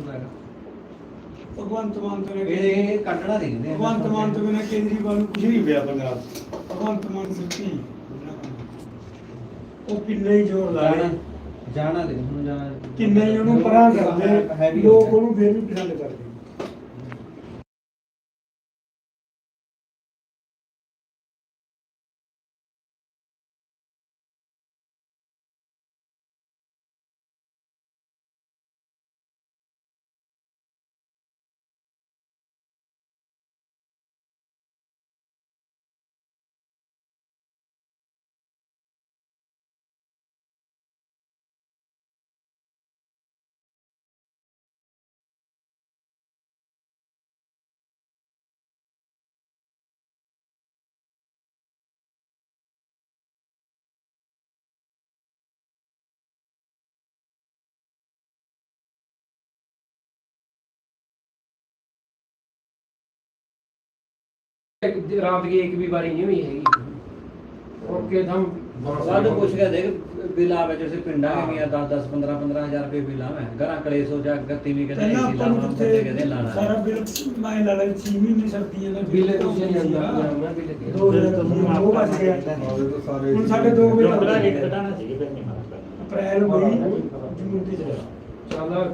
ਹੁੰਦਾ ਹੈਗਾ। ਭਗਵੰਤ ਮਾਨ ਤੋਂ ਇਹ ਕੱਢਣਾ ਨਹੀਂ ਦਿੰਦੇ। ਭਗਵੰਤ ਮਾਨ ਤੋਂ ਬਿਨਾਂ ਕੇਜਰੀਵਾਲ ਨੂੰ ਕੁਝ ਨਹੀਂ ਪਿਆ ਪੰਜਾਬ। ਭਗਵੰਤ ਮਾਨ ਸੱਚੀ ਉਹ ਕਿੰਨੇ ਹੀ ਜ਼ੋਰ ਲਾ ਜਾਣਾ ਰਹੇ ਜਾਣਾ ਦੇ ਹੁਣ ਜਾਣਾ ਕਿੰਨੇ ਹੀ ਉਹਨੂੰ ਪਰਾਂ ਕਰਦੇ। ਲੋਕ ਉਹਨੂੰ ਫੇਰ ਵੀ ਪਸੰਦ ਕਰਦੇ। रात की एक भी बारी नहीं हुई हैगी और के हम ਸਾਡ ਪੁੱਛ ਕੇ ਦੇਖ ਬਿੱਲ ਆਵੇ ਜੈਸੇ ਪਿੰਡਾਂ ਕੇ ਗਿਆ 10 10 15 15 ਹਜ਼ਾਰ ਰੁਪਏ ਬਿੱਲ ਆਵੇ ਘਰਾਂ ਕਲੇਸ਼ ਹੋ ਜਾ ਗੱਤੀ ਵੀ ਕਹਿੰਦੇ ਪਹਿਲਾਂ ਏਸੀ ਆਪਾਂ ਨੂੰ ਲਾਉਣਾ ਬੰਦੇ ਕਹਿੰਦੇ ਕਿੱਥੇ ਲਾਣਾ ਸਾਰਾ ਬਿੱਲ ਮੈਂ ਲਾ ਲਿਆ 6 ਮਹੀਨੇ ਸਰਦੀਆਂ ਦਾ बिल कुछ नहीं अंदर मैं भी लगे ਦੋ ਹਜ਼ਾਰ ਤੋਂ ਉਹ ਬਚ ਗਿਆ ਹੁਣ ਸਾਡੇ ਦੋ ਬਿੱਲ ਜੁੜਦਾ ਨਹੀਂ ਕਢਾਣਾ ਸੀ ਫਿਰ ਨਹੀਂ ਮਾਰਦਾ ਅਪ੍ਰੈਲ ਮਈ ਜੂਨ ਤੇ ਚਲਾ